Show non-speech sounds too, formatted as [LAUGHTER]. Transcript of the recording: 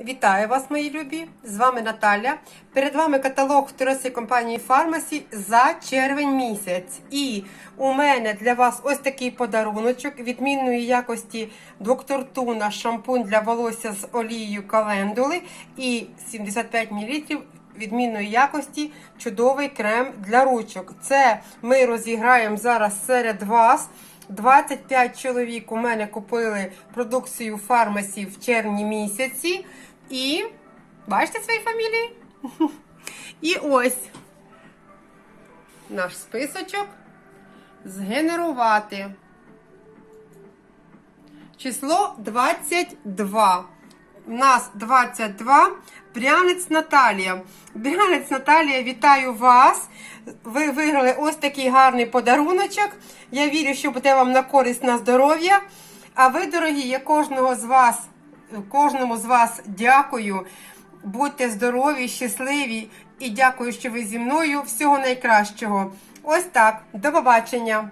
Вітаю вас, мої любі! З вами Наталя. Перед вами каталог туристської компанії Фармасі за червень місяць. І у мене для вас ось такий подаруночок відмінної якості доктор Туна шампунь для волосся з олією календули і 75 мл відмінної якості чудовий крем для ручок. Це ми розіграємо зараз серед вас. 25 чоловік у мене купили продукцію фармасі в червні місяці. І бачите свої фамілії? [LAUGHS] І ось наш списочок згенерувати. Число 22. У нас 22. Брянець Наталія. Брянець Наталія, вітаю вас. Ви виграли ось такий гарний подаруночок. Я вірю, що буде вам на користь на здоров'я. А ви, дорогі, я кожного з вас, кожному з вас дякую. Будьте здорові, щасливі і дякую, що ви зі мною. Всього найкращого. Ось так. До побачення.